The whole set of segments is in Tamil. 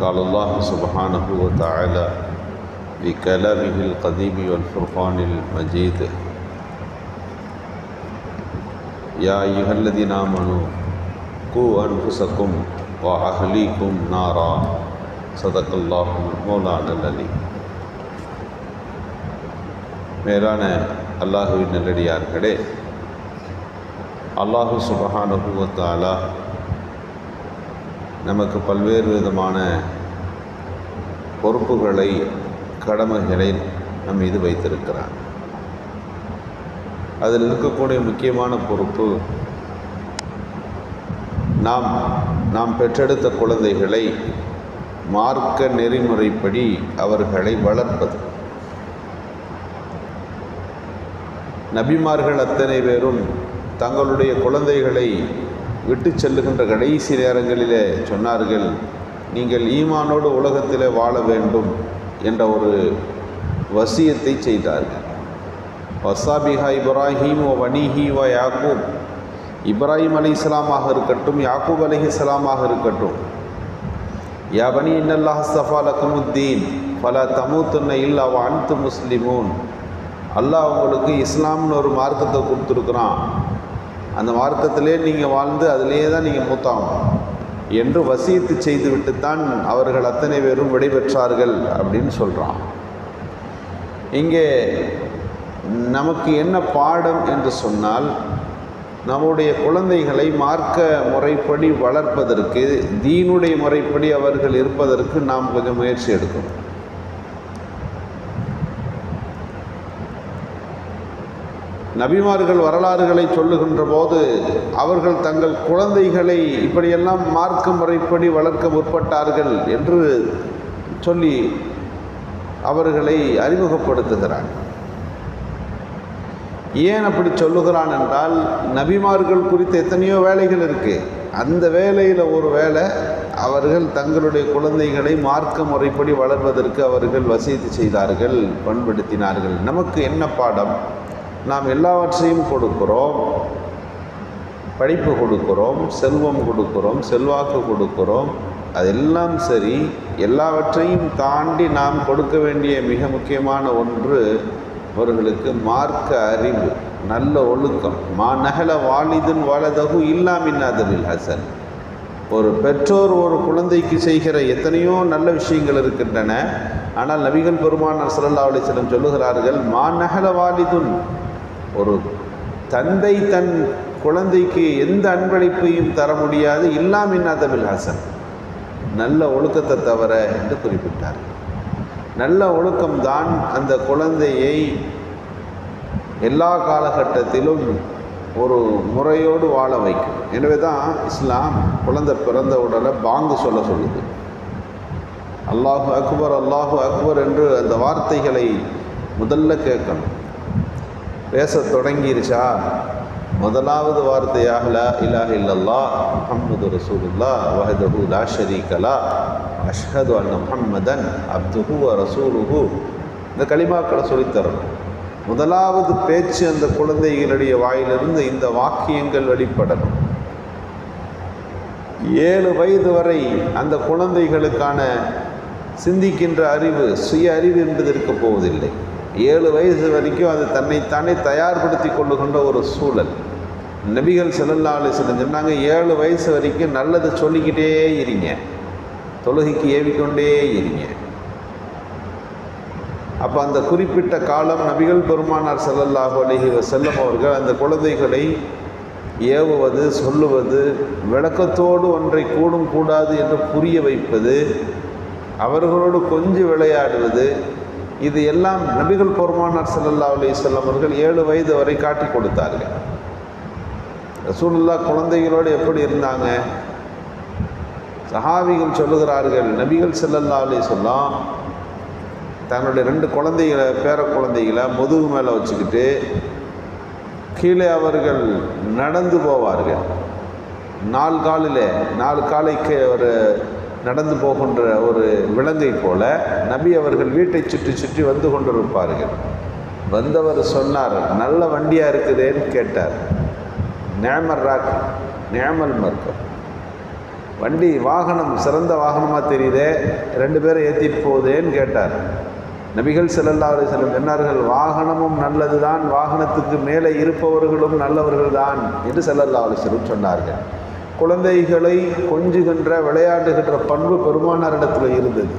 قال الله سبحانه وتعالى بكلامه القديم والفرقان المجيد يا أيها الذين آمنوا قوا أنفسكم وأهليكم نارا صدق الله مولانا العليم மேலான அல்லாஹுவின் நல்லடியார்களே அல்லாஹு சுபஹானுபவத்தாலா நமக்கு பல்வேறு விதமான பொறுப்புகளை கடமைகளை நம் மீது வைத்திருக்கிறான் அதில் இருக்கக்கூடிய முக்கியமான பொறுப்பு நாம் நாம் பெற்றெடுத்த குழந்தைகளை மார்க்க நெறிமுறைப்படி அவர்களை வளர்ப்பது. நபிமார்கள் அத்தனை பேரும் தங்களுடைய குழந்தைகளை விட்டு செல்லுகின்ற கடைசி நேரங்களிலே சொன்னார்கள் நீங்கள் ஈமானோடு உலகத்திலே வாழ வேண்டும் என்ற ஒரு வசியத்தை செய்தார்கள். வசாபிஹா இப்ராஹீம் ஓ வணிஹி வ யாக்கூப். இப்ராஹிம் அலி இஸ்லாமாக இருக்கட்டும் யாக்கூப் அலி இஸ்லாமாக இருக்கட்டும். யா பனி இன்னல்லாஹ் சஃபா லக்குமுத்தீன் பல தமுத்துன்ன இல்லா அனுத்து முஸ்லிமூன். அல்லாஹ் உங்களுக்கு இஸ்லாம்னு ஒரு மார்க்கத்தை கொடுத்துருக்குறான். அந்த மார்க்கத்திலே நீங்கள் வாழ்ந்து அதிலேயே தான் நீங்கள் மூத்தாகும் என்று வசியத்து செய்துவிட்டுத்தான் அவர்கள் அத்தனை பேரும் விடைபெற்றார்கள் அப்படின்னு சொல்கிறான் இங்கே நமக்கு என்ன பாடம் என்று சொன்னால் நம்முடைய குழந்தைகளை மார்க்க முறைப்படி வளர்ப்பதற்கு தீனுடைய முறைப்படி அவர்கள் இருப்பதற்கு நாம் கொஞ்சம் முயற்சி எடுக்கணும். நபிமார்கள் வரலாறுகளை சொல்லுகின்ற போது அவர்கள் தங்கள் குழந்தைகளை இப்படியெல்லாம் மார்க்க முறைப்படி வளர்க்க முற்பட்டார்கள் என்று சொல்லி அவர்களை அறிமுகப்படுத்துகிறான் ஏன் அப்படி சொல்லுகிறான் என்றால் நபிமார்கள் குறித்த எத்தனையோ வேலைகள் இருக்குது அந்த வேலையில் ஒரு வேலை அவர்கள் தங்களுடைய குழந்தைகளை மார்க்க முறைப்படி வளர்வதற்கு அவர்கள் வசதி செய்தார்கள் பண்படுத்தினார்கள். நமக்கு என்ன பாடம்? நாம் எல்லாவற்றையும் கொடுக்கிறோம். படிப்பு கொடுக்கிறோம் செல்வம் கொடுக்கிறோம் செல்வாக்கு கொடுக்கிறோம். அதெல்லாம் சரி எல்லாவற்றையும் தாண்டி நாம் கொடுக்க வேண்டிய மிக முக்கியமான ஒன்று அவர்களுக்கு மார்க்க அறிவு நல்ல ஒழுக்கம். மா நகல வாலிதன் வாழதகு இல்லாமின்னாதலில் ஹசன். ஒரு பெற்றோர் ஒரு குழந்தைக்கு செய்கிற எத்தனையோ நல்ல விஷயங்கள் இருக்கின்றன. ஆனால் நபிகள் பெருமான் சல்லா அலிஸ்லம் சொல்லுகிறார்கள் மா நகல வாலிதுன் ஒரு தந்தை தன் குழந்தைக்கு எந்த அன்பளிப்பையும் தர முடியாது இல்லாமின்னாதபில் ஹசன். நல்ல ஒழுக்கத்தை தவிர என்று குறிப்பிட்டார். நல்ல ஒழுக்கம்தான் அந்த குழந்தையை எல்லா காலகட்டத்திலும் ஒரு முறையோடு வாழ வைக்கும். எனவே தான் இஸ்லாம் குழந்தை பிறந்த உடனே பாங்கு சொல்ல சொல்லுது. அல்லாஹு அக்பர் அல்லாஹு அக்பர் என்று அந்த வார்த்தைகளை முதல்ல கேட்கணும். பேச தொடங்கிருச்சா? முதலாவது வார்த்தையாக லா இலாஹ இல்லல்லா முஹம்மது ரசூலுல்லா வஹதஹு லா ஷரீகலா அஷ்ஹது அன் முஹம்மதன் அப்துஹு வ ரசூலுஹு. இந்த களிமாக்களை சொல்லித்தரணும். முதலாவது பேச்சு அந்த குழந்தைகளுடைய வாயிலிருந்து இந்த வாக்கியங்கள் வெளிப்படணும். ஏழு வயது வரை அந்த குழந்தைகளுக்கான சிந்திக்கின்ற அறிவு சுய அறிவு என்பது இருக்க போவதில்லை. ஏழு வயசு வரைக்கும் அது தன்னைத்தானே தயார்படுத்தி கொள்ளுகின்ற ஒரு சூழல். நபிகள் செல்லல்லா அலிஸ்லம் சொன்னாங்க ஏழு வயசு வரைக்கும் நல்லது சொல்லிக்கிட்டே இருங்க. தொழுகைக்கு ஏவிக்கொண்டே இருங்க. அப்போ அந்த குறிப்பிட்ட காலம் நபிகள் பெருமானார் செல்லல்லாஹு அலஹி செல்லம் அவர்கள் அந்த குழந்தைகளை ஏவுவது சொல்லுவது விளக்கத்தோடு ஒன்றை கூடும் கூடாது என்று புரிய வைப்பது அவர்களோடு கொஞ்சம் விளையாடுவது இது எல்லாம் நபிகள் பெருமானார் சல்லல்லா அலி அவர்கள் ஏழு வயது வரை காட்டி கொடுத்தார்கள். ரசூலுல்லா குழந்தைகளோடு எப்படி இருந்தாங்க? சஹாவிகள் சொல்லுகிறார்கள் நபிகள் செல்லல்லா அலி சொல்லாம் தன்னுடைய ரெண்டு குழந்தைகளை பேர குழந்தைகளை முதுகு மேலே வச்சுக்கிட்டு கீழே அவர்கள் நடந்து போவார்கள். நாலு காலில் நாலு காலைக்கு ஒரு நடந்து போகின்ற ஒரு விலங்கை போல நபி அவர்கள் வீட்டை சுற்றி சுற்றி வந்து கொண்டிருப்பார்கள். வந்தவர் சொன்னார் நல்ல வண்டியாக இருக்குதேன்னு கேட்டார். நேமர் ராக் நேமல் மர்க்கம் வண்டி வாகனம் சிறந்த வாகனமாக தெரியுதே ரெண்டு பேரும் ஏற்றிட்டு போகுதேன்னு கேட்டார். நபிகள் ஸல்லல்லாஹு செல்லும் வஸல்லம் சொன்னார்கள் வாகனமும் நல்லதுதான் வாகனத்துக்கு மேலே இருப்பவர்களும் நல்லவர்கள் தான் என்று ஸல்லல்லாஹு செல்லும் சொன்னார்கள். குழந்தைகளை கொஞ்சுகின்ற விளையாடுகின்ற பண்பு பெருமானாரிடத்தில் இருந்தது.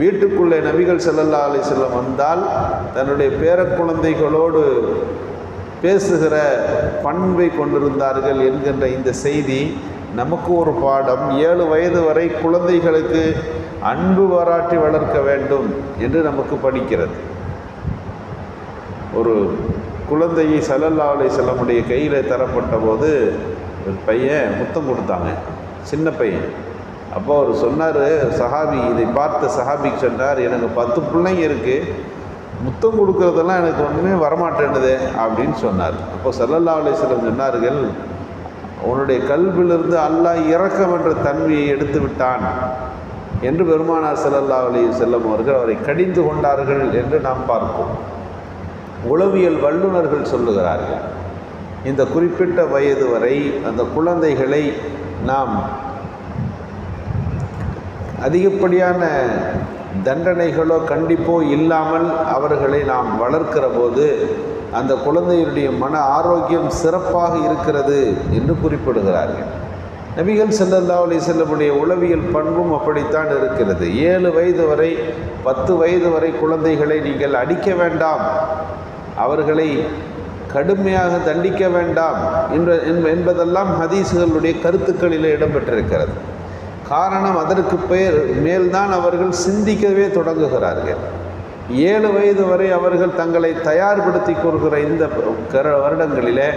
வீட்டுக்குள்ளே நபிகள் செல்லல்லா அலி செல்லம் வந்தால் தன்னுடைய பேர குழந்தைகளோடு பேசுகிற பண்பை கொண்டிருந்தார்கள் என்கின்ற இந்த செய்தி நமக்கு ஒரு பாடம் ஏழு வயது வரை குழந்தைகளுக்கு அன்பு பாராட்டி வளர்க்க வேண்டும் என்று நமக்கு படிக்கிறது. ஒரு குழந்தையை சலல்லா அலை செல்லமுடைய கையில் தரப்பட்ட போது ஒரு பையன் முத்தம் கொடுத்தாங்க. சின்ன பையன். அப்போ அவர் சொன்னார் சஹாபி இதை பார்த்த சஹாபிக்கு சொன்னார் எனக்கு பத்து பிள்ளைங்க இருக்குது முத்தம் கொடுக்குறதெல்லாம் எனக்கு ஒன்றுமே வரமாட்டேன்னுதே அப்படின்னு சொன்னார். அப்போ சல்லல்லா அலிஸ்லம் சொன்னார்கள் உன்னுடைய கல்விலிருந்து அல்லாஹ் இறக்கம் என்ற தன்மையை எடுத்து விட்டான். என்று பெருமானார் சல்லல்லா அலி செல்லம் அவர்கள் அவரை கடிந்து கொண்டார்கள் என்று நாம் பார்ப்போம். உளவியல் வல்லுநர்கள் சொல்லுகிறார்கள். இந்த குறிப்பிட்ட வயது வரை அந்த குழந்தைகளை நாம் அதிகப்படியான தண்டனைகளோ கண்டிப்போ இல்லாமல் அவர்களை நாம் வளர்க்கிற போது அந்த குழந்தையுடைய மன ஆரோக்கியம் சிறப்பாக இருக்கிறது என்று குறிப்பிடுகிறார்கள். நபிகள் செல்லல்லா அலி செல்லமுடைய உளவியல் பண்பும் அப்படித்தான் இருக்கிறது. ஏழு வயது வரை பத்து வயது வரை குழந்தைகளை நீங்கள் அடிக்க வேண்டாம். அவர்களை கடுமையாக தண்டிக்க வேண்டாம் என்ற என்பதெல்லாம் ஹதீஸுகளுடைய கருத்துக்களில் இடம்பெற்றிருக்கிறது. காரணம் அதற்கு பெயர் மேல்தான் அவர்கள் சிந்திக்கவே தொடங்குகிறார்கள். ஏழு வயது வரை அவர்கள் தங்களை தயார்படுத்தி கொள்கிற இந்த கர- வருடங்களிலே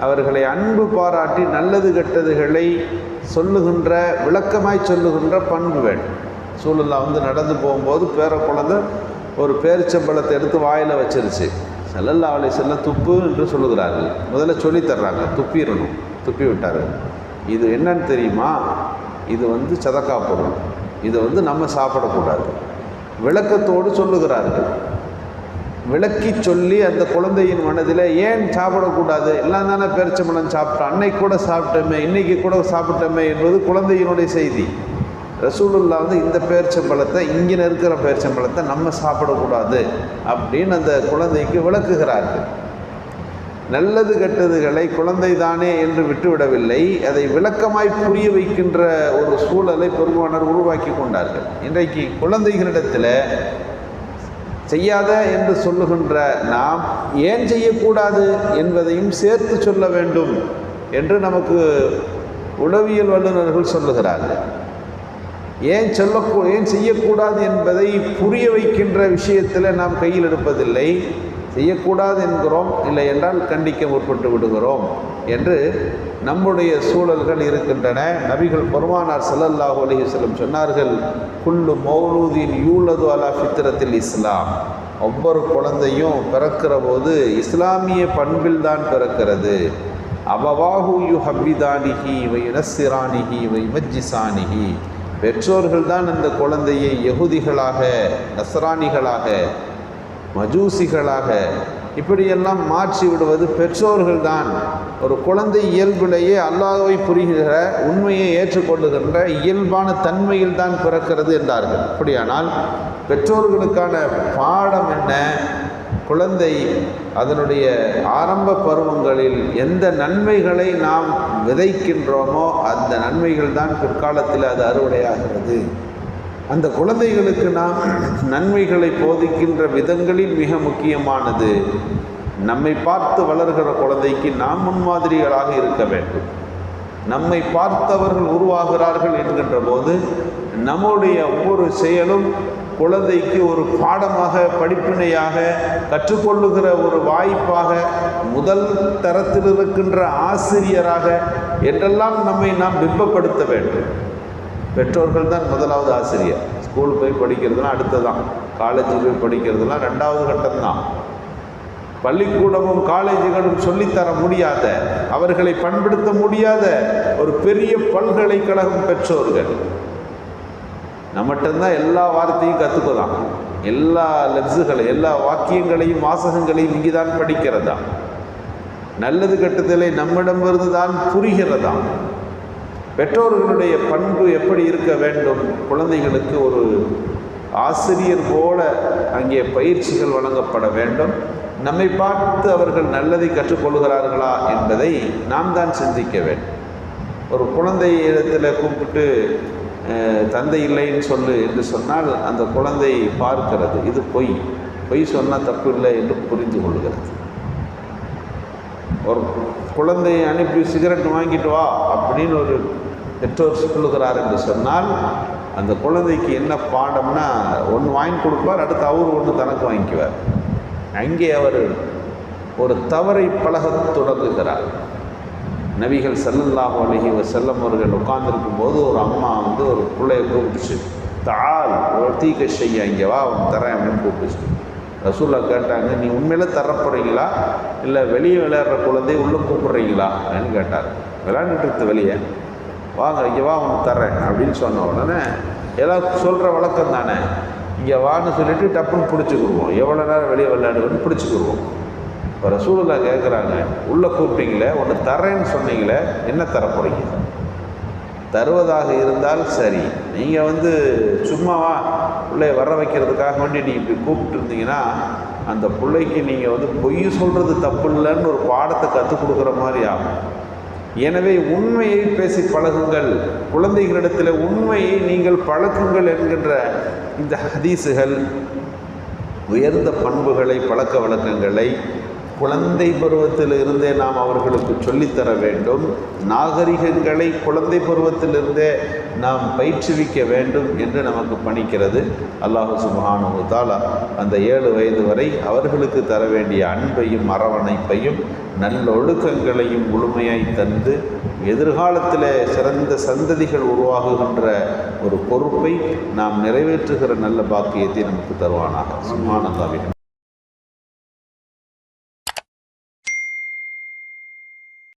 அவர்களை அன்பு பாராட்டி நல்லது கெட்டதுகளை சொல்லுகின்ற விளக்கமாய் சொல்லுகின்ற பண்பு வேண்டும். சூழலா வந்து நடந்து போகும்போது பேர குழந்தை ஒரு பேரிச்சம்பழத்தை எடுத்து வாயில் வச்சிருச்சு. செல்லல்லா அவளை செல்ல துப்பு என்று சொல்லுகிறார்கள். முதல்ல சொல்லித் தர்றாங்க. துப்பிடணும். துப்பி விட்டார் இது என்னன்னு தெரியுமா? இது வந்து சதக்கா பொருள் இதை வந்து நம்ம சாப்பிடக்கூடாது விளக்கத்தோடு சொல்லுகிறார்கள். விளக்கி சொல்லி அந்த குழந்தையின் மனதில் ஏன் சாப்பிடக்கூடாது எல்லாம் தானே பேரிச்சம்பழம் சாப்பிட்டோம் அன்னைக்கு கூட சாப்பிட்டோமே இன்றைக்கி கூட சாப்பிட்டோமே என்பது குழந்தையினுடைய செய்தி. ரசூலுல்லா வந்து இந்த பேரிச்சம்பழத்தை இங்கே இருக்கிற பேரிச்சம்பழத்தை நம்ம சாப்பிடக்கூடாது அப்படின்னு அந்த குழந்தைக்கு விளக்குகிறார்கள். நல்லது கெட்டதுகளை குழந்தை தானே என்று விட்டுவிடவில்லை. அதை விளக்கமாய் புரிய வைக்கின்ற ஒரு சூழலை பெருமானர் உருவாக்கி கொண்டார்கள். இன்றைக்கு குழந்தைகளிடத்தில் செய்யாத என்று சொல்லுகின்ற நாம் ஏன் செய்யக்கூடாது என்பதையும் சேர்த்து சொல்ல வேண்டும் என்று நமக்கு உளவியல் வல்லுநர்கள் சொல்லுகிறார்கள். ஏன் சொல்லக்கூ ஏன் செய்யக்கூடாது என்பதை புரிய வைக்கின்ற விஷயத்தில் நாம் கையில் எடுப்பதில்லை. செய்யக்கூடாது என்கிறோம் இல்லை என்றால் கண்டிக்க முற்பட்டு விடுகிறோம் என்று நம்முடைய சூழல்கள் இருக்கின்றன. நபிகள் பெருமானார் ஸல்லல்லாஹு அலைஹி செல்லம் சொன்னார்கள் குல்லு மௌலூதின் யூலது அலா ஃபித்ரத்தில் இஸ்லாம். ஒவ்வொரு குழந்தையும் பிறக்கிற போது இஸ்லாமிய பண்பில் தான் பிறக்கிறது. அபவாஹு யு ஹப்பிதானிகி வை நசிரானிஹி வை மஜ்ஜிசானிகி பெற்றோர்கள் தான் அந்த குழந்தையை யகுதிகளாக நசராணிகளாக மஜூசிகளாக இப்படியெல்லாம் மாற்றி விடுவது பெற்றோர்கள் தான் ஒரு குழந்தை இயல்பிலேயே அல்லாதவை புரிகிற உண்மையை ஏற்றுக்கொள்ளுகின்ற இயல்பான தன்மையில் தான் பிறக்கிறது என்றார்கள். அப்படியானால் பெற்றோர்களுக்கான பாடம் என்ன? குழந்தை அதனுடைய ஆரம்ப பருவங்களில் எந்த நன்மைகளை நாம் விதைக்கின்றோமோ அந்த நன்மைகள் தான் பிற்காலத்தில் அது அறுவடையாகிறது. அந்த குழந்தைகளுக்கு நாம் நன்மைகளை போதிக்கின்ற விதங்களில் மிக முக்கியமானது நம்மை பார்த்து வளர்கிற குழந்தைக்கு நாம் முன்மாதிரிகளாக இருக்க வேண்டும். நம்மை பார்த்தவர்கள் உருவாகிறார்கள் என்கின்ற போது நம்முடைய ஒவ்வொரு செயலும் குழந்தைக்கு ஒரு பாடமாக படிப்பினையாக கற்றுக்கொள்ளுகிற ஒரு வாய்ப்பாக முதல் தரத்தில் இருக்கின்ற ஆசிரியராக என்றெல்லாம் நம்மை நாம் பிம்பப்படுத்த வேண்டும். பெற்றோர்கள் தான் முதலாவது ஆசிரியர். ஸ்கூல் போய் படிக்கிறதுலாம் அடுத்ததான். காலேஜ் போய் படிக்கிறதுலாம் ரெண்டாவது கட்டம்தான். பள்ளிக்கூடமும் காலேஜுகளும் சொல்லித்தர முடியாத அவர்களை பண்படுத்த முடியாத ஒரு பெரிய பல்கலைக்கழகம் பெற்றோர்கள். நம்மகிட்டதான் எல்லா வார்த்தையும் கற்றுக்கலாம் எல்லா லெப்ஸுகளை எல்லா வாக்கியங்களையும் வாசகங்களையும் இங்கே தான் படிக்கிறதா நல்லது கெட்டதிலே நம்மிடமிருந்து தான் புரிகிறதா பெற்றோர்களுடைய பண்பு எப்படி இருக்க வேண்டும்? குழந்தைகளுக்கு ஒரு ஆசிரியர் போல அங்கே பயிற்சிகள் வழங்கப்பட வேண்டும். நம்மை பார்த்து அவர்கள் நல்லதை கற்றுக்கொள்கிறார்களா என்பதை நாம் தான் சிந்திக்க வேண்டும். ஒரு குழந்தை இடத்துல கூப்பிட்டு தந்தை இல்லைன்னு சொல்லு என்று சொன்னால் அந்த குழந்தை பார்க்கிறது. இது பொய். பொய் சொன்னால் தப்பு இல்லை என்று புரிந்து கொள்கிறது. ஒரு குழந்தையை அனுப்பி சிகரெட் வாங்கிட்டு வா அப்படின்னு ஒரு பெற்றோர் சொல்லுகிறார் என்று சொன்னால் அந்த குழந்தைக்கு என்ன பாடம்னா ஒன்று வாங்கி கொடுப்பார் அடுத்து அவர் ஒன்று தனக்கு வாங்கிக்குவார். அங்கே அவர் ஒரு தவறை பழகத் தொடங்குகிறார். நபிகள் ஸல்லல்லாஹு அலைஹி செல்லம் அவர்கள் உட்கார்ந்துருக்கும் போது ஒரு அம்மா வந்து ஒரு பிள்ளைய கூப்பிட்டுச்சு தாள் ஒரு தீக்க செய்ய இங்கே வா அவன் தரேன் அப்படின்னு கூப்பிட்டுச்சு ரசூல்லா கேட்டாங்க நீ உண்மையில தரப்படுறீங்களா? இல்லை வெளியே விளையாடுற குழந்தை உள்ளே கூப்பிட்றீங்களா? அப்படின்னு கேட்டார். விளையாண்டுட்டு இருக்கு வெளியே. வாங்க இங்கே வா அவன் தரேன் அப்படின்னு சொன்ன உடனே எல்லாம் சொல்கிற வழக்கம் தானே இங்கே வான்னு சொல்லிட்டு டப்புன்னு பிடிச்சிக்கிடுவோம் எவ்வளோ நேரம் வெளியே விளையாடுவோன்னு பிடிச்சிக்கிடுவோம் இப்போ ரசூலுல்லா கேட்குறாங்க உள்ளே கூப்பிட்டீங்களே ஒன்று தரேன்னு சொன்னீங்களே என்ன தர போகிறீங்க தருவதாக இருந்தால் சரி. நீங்கள் வந்து சும்மாவா பிள்ளைய வர வைக்கிறதுக்காக வேண்டி நீங்கள் இப்படி கூப்பிட்டு இருந்தீங்கன்னா அந்த பிள்ளைக்கு நீங்கள் வந்து பொய் சொல்கிறது தப்பு இல்லைன்னு ஒரு பாடத்தை கற்றுக் கொடுக்குற மாதிரி ஆகும். எனவே உண்மையை பேசி பழகுங்கள். குழந்தைகளிடத்தில் உண்மையை நீங்கள் பழக்குங்கள் என்கின்ற இந்த ஹதீஸுகள் உயர்ந்த பண்புகளை பழக்க வழக்கங்களை குழந்தை பருவத்தில் இருந்தே நாம் அவர்களுக்கு சொல்லித்தர வேண்டும். நாகரிகங்களை குழந்தை பருவத்திலிருந்தே நாம் பயிற்றுவிக்க வேண்டும் என்று நமக்கு பணிக்கிறது. அல்லாஹு சுபானு தாலா அந்த ஏழு வயது வரை அவர்களுக்கு தர வேண்டிய அன்பையும் அரவணைப்பையும் நல்லொழுக்கங்களையும் முழுமையாய் தந்து எதிர்காலத்தில் சிறந்த சந்ததிகள் உருவாகுகின்ற ஒரு பொறுப்பை நாம் நிறைவேற்றுகிற நல்ல பாக்கியத்தை நமக்கு தருவானாக. சுமானந்தாவின்